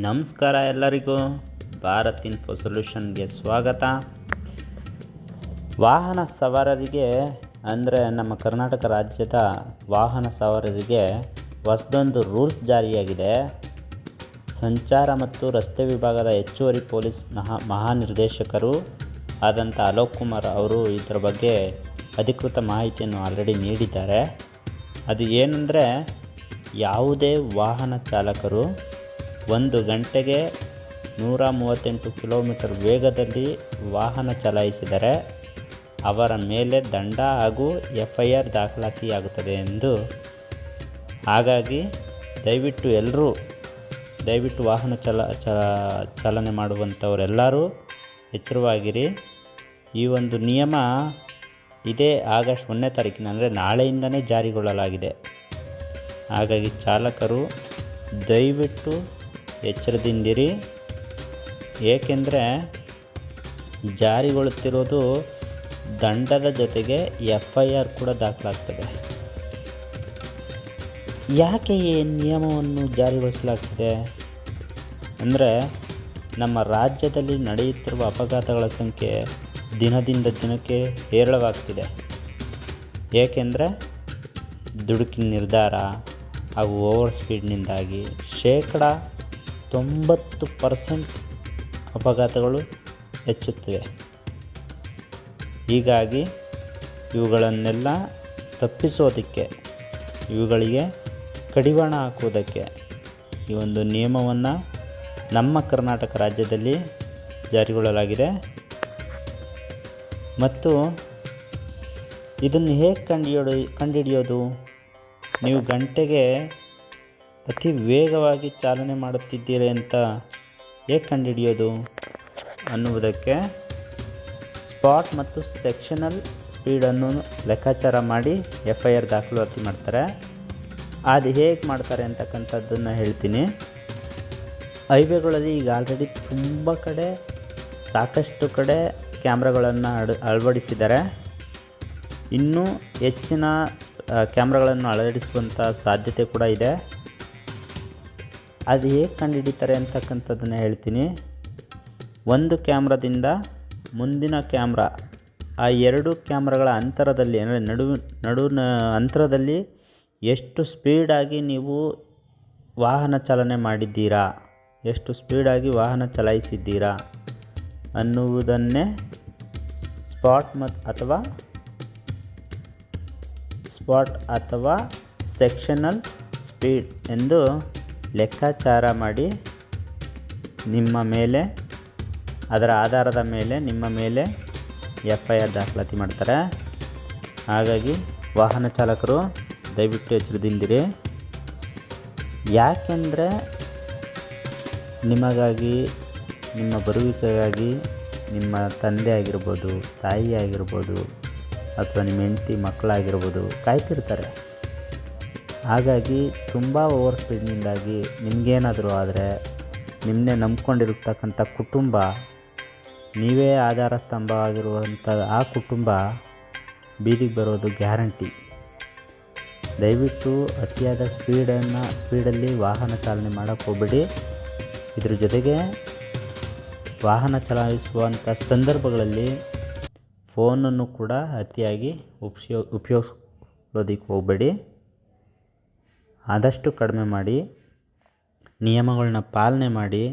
ನಮಸ್ಕಾರ ಎಲ್ಲರಿಗೂ. ಭಾರತ್ ಇನ್ಫೋ ಸೊಲ್ಯೂಷನ್ಗೆ ಸ್ವಾಗತ. ವಾಹನ ಸವಾರರಿಗೆ, ಅಂದರೆ ನಮ್ಮ ಕರ್ನಾಟಕ ರಾಜ್ಯದ ವಾಹನ ಸವಾರರಿಗೆ ಹೊಸದೊಂದು ರೂಲ್ಸ್ ಜಾರಿಯಾಗಿದೆ. ಸಂಚಾರ ಮತ್ತು ರಸ್ತೆ ವಿಭಾಗದ ಹೆಚ್ಚುವರಿ ಪೊಲೀಸ್ ಮಹಾ, ಮಹಾನಿರ್ದೇಶಕರು ಆದಂಥ ಅಲೋಕ್ ಕುಮಾರ್ ಅವರು ಇದರ ಬಗ್ಗೆ ಅಧಿಕೃತ ಮಾಹಿತಿಯನ್ನು ಆಲ್ರೆಡಿ ನೀಡಿದ್ದಾರೆ. ಅದು ಏನಂದರೆ, ಯಾವುದೇ ವಾಹನ ಚಾಲಕರು ಒಂದು ಗಂಟೆಗೆ ನೂರ ಮೂವತ್ತೆಂಟು ಕಿಲೋಮೀಟರ್ ವೇಗದಲ್ಲಿ ವಾಹನ ಚಲಾಯಿಸಿದರೆ ಅವರ ಮೇಲೆ ದಂಡ ಹಾಗೂ ಎಫ್ ಐ ಆರ್ ದಾಖಲಾತಿಯಾಗುತ್ತದೆ ಎಂದು ಹಾಗಾಗಿ ದಯವಿಟ್ಟು ಎಲ್ಲರೂ ದಯವಿಟ್ಟು ವಾಹನ ಚಲ ಚಾಲನೆ ಮಾಡುವಂಥವರೆಲ್ಲರೂ ಎಚ್ಚರವಾಗಿರಿ. ಈ ಒಂದು ನಿಯಮ ಇದೇ ಆಗಸ್ಟ್ ಒಂದನೇ ತಾರೀಕಿನ, ಅಂದರೆ ನಾಳೆಯಿಂದನೇ ಜಾರಿಗೊಳ್ಳಲಾಗಿದೆ. ಹಾಗಾಗಿ ಚಾಲಕರು ದಯವಿಟ್ಟು ಎಚ್ಚರದಿಂದಿರಿ. ಏಕೆಂದರೆ ಜಾರಿಗೊಳ್ಳುತ್ತಿರೋದು ದಂಡದ ಜೊತೆಗೆ ಎಫ್ ಐ ಆರ್ ಕೂಡ ದಾಖಲಾಗ್ತದೆ. ಯಾಕೆ ಈ ನಿಯಮವನ್ನು ಜಾರಿಗೊಳಿಸಲಾಗ್ತದೆ? ಅಂದರೆ ನಮ್ಮ ರಾಜ್ಯದಲ್ಲಿ ನಡೆಯುತ್ತಿರುವ ಅಪಘಾತಗಳ ಸಂಖ್ಯೆ ದಿನದಿಂದ ದಿನಕ್ಕೆ ಹೇರಳವಾಗ್ತಿದೆ. ಏಕೆಂದರೆ ದುಡುಕಿನ ನಿರ್ಧಾರ ಹಾಗೂ ಓವರ್ ಸ್ಪೀಡ್ನಿಂದಾಗಿ ಶೇಕಡ ತೊಂಬತ್ತು ಪರ್ಸೆಂಟ್ ಅಪಘಾತಗಳು ಹೆಚ್ಚುತ್ತಿವೆ. ಹೀಗಾಗಿ ಇವುಗಳನ್ನೆಲ್ಲ ತಪ್ಪಿಸೋದಕ್ಕೆ, ಇವುಗಳಿಗೆ ಕಡಿವಾಣ ಹಾಕುವುದಕ್ಕೆ ಈ ಒಂದು ನಿಯಮವನ್ನು ನಮ್ಮ ಕರ್ನಾಟಕ ರಾಜ್ಯದಲ್ಲಿ ಜಾರಿಗೊಳ್ಳಲಾಗಿದೆ. ಮತ್ತು ಇದನ್ನು ಹೇಗೆ ಕಂಡುಹಿಡಿಯೋ ಕಂಡುಹಿಡಿಯೋದು ನೀವು ಗಂಟೆಗೆ ಅತಿ ವೇಗವಾಗಿ ಚಾಲನೆ ಮಾಡುತ್ತಿದ್ದೀರಿ ಅಂತ ಹೇಗೆ ಕಂಡುಹಿಡಿಯೋದು ಅನ್ನುವುದಕ್ಕೆ ಸ್ಪಾಟ್ ಮತ್ತು ಸೆಕ್ಷನಲ್ ಸ್ಪೀಡನ್ನು ಲೆಕ್ಕಾಚಾರ ಮಾಡಿ ಎಫ್ ಐ ಆರ್ ದಾಖಲಾತಿ ಮಾಡ್ತಾರೆ. ಅದು ಹೇಗೆ ಮಾಡ್ತಾರೆ ಅಂತಕ್ಕಂಥದ್ದನ್ನು ಹೇಳ್ತೀನಿ. ಹೈವೇಗಳಲ್ಲಿ ಈಗ ಆಲ್ರೆಡಿ ತುಂಬ ಕಡೆ ಸಾಕಷ್ಟು ಕಡೆ ಕ್ಯಾಮ್ರಾಗಳನ್ನು ಅಳ, ಅಳವಡಿಸಿದ್ದಾರೆ. ಇನ್ನೂ ಹೆಚ್ಚಿನ ಕ್ಯಾಮ್ರಾಗಳನ್ನು ಅಳವಡಿಸುವಂಥ ಸಾಧ್ಯತೆ ಕೂಡ ಇದೆ. ಅದು ಹೇಗೆ ಕಂಡುಹಿಡಿತಾರೆ ಅಂತಕ್ಕಂಥದ್ದನ್ನು ಹೇಳ್ತೀನಿ. ಒಂದು ಕ್ಯಾಮ್ರಾದಿಂದ ಮುಂದಿನ ಕ್ಯಾಮ್ರಾ, ಆ ಎರಡು ಕ್ಯಾಮ್ರಾಗಳ ಅಂತರದಲ್ಲಿ, ಅಂದರೆ ನಡು ನಡು ಅಂತರದಲ್ಲಿ ಎಷ್ಟು ಸ್ಪೀಡಾಗಿ ನೀವು ವಾಹನ ಚಾಲನೆ ಮಾಡಿದ್ದೀರಾ, ಎಷ್ಟು ಸ್ಪೀಡಾಗಿ ವಾಹನ ಚಲಾಯಿಸಿದ್ದೀರಾ ಅನ್ನುವುದನ್ನೇ ಸ್ಪಾಟ್ ಮತ್ತು ಅಥವಾ ಸ್ಪಾಟ್ ಅಥವಾ ಸೆಕ್ಷನಲ್ ಸ್ಪೀಡ್ ಎಂದು ಲೆಕ್ಕಾಚಾರ ಮಾಡಿ ನಿಮ್ಮ ಮೇಲೆ, ಅದರ ಆಧಾರದ ಮೇಲೆ, ನಿಮ್ಮ ಮೇಲೆ ಎಫ್ ಐ ಆರ್ ದಾಖಲಾತಿ ಮಾಡ್ತಾರೆ. ಹಾಗಾಗಿ ವಾಹನ ಚಾಲಕರು ದಯವಿಟ್ಟು ಎಚ್ಚರದಿಂದಿರಿ. ಯಾಕೆಂದರೆ ನಿಮಗಾಗಿ, ನಿಮ್ಮ ಬರುವಿಕೆಗಾಗಿ ನಿಮ್ಮ ತಂದೆ ಆಗಿರ್ಬೋದು, ತಾಯಿ ಆಗಿರ್ಬೋದು, ಅಥವಾ ನಿಮ್ಮ ಹೆಂಡತಿ ಮಕ್ಕಳಾಗಿರ್ಬೋದು ಕಾಯ್ತಿರ್ತಾರೆ. ಹಾಗಾಗಿ ತುಂಬ ಓವರ್ ಸ್ಪೀಡ್ನಿಂದಾಗಿ ನಿಮಗೇನಾದರೂ ಆದರೆ ನಿಮ್ಮನ್ನೇ ನಂಬ್ಕೊಂಡಿರ್ತಕ್ಕಂಥ ಕುಟುಂಬ, ನೀವೇ ಆಧಾರ ಸ್ತಂಭ ಆಗಿರುವಂಥ ಆ ಕುಟುಂಬ ಬೀದಿಗೆ ಬರೋದು ಗ್ಯಾರಂಟಿ. ದಯವಿಟ್ಟು ಅತಿಯಾದ ಸ್ಪೀಡನ್ನು ಸ್ಪೀಡಲ್ಲಿ ವಾಹನ ಚಾಲನೆ ಮಾಡೋಕ್ಕೆ ಹೋಗಬೇಡಿ. ಇದ್ರ ಜೊತೆಗೆ ವಾಹನ ಚಲಾಯಿಸುವಂಥ ಸಂದರ್ಭಗಳಲ್ಲಿ ಫೋನನ್ನು ಕೂಡ ಅತಿಯಾಗಿ ಉಪಯೋಗ ಉಪಯೋಗಿಸೋದಕ್ಕೆ ಹೋಗಬೇಡಿ. ಆದಷ್ಟು ಕಡಿಮೆ ಮಾಡಿ ನಿಯಮಗಳನ್ನ ಪಾಲನೆ ಮಾಡಿ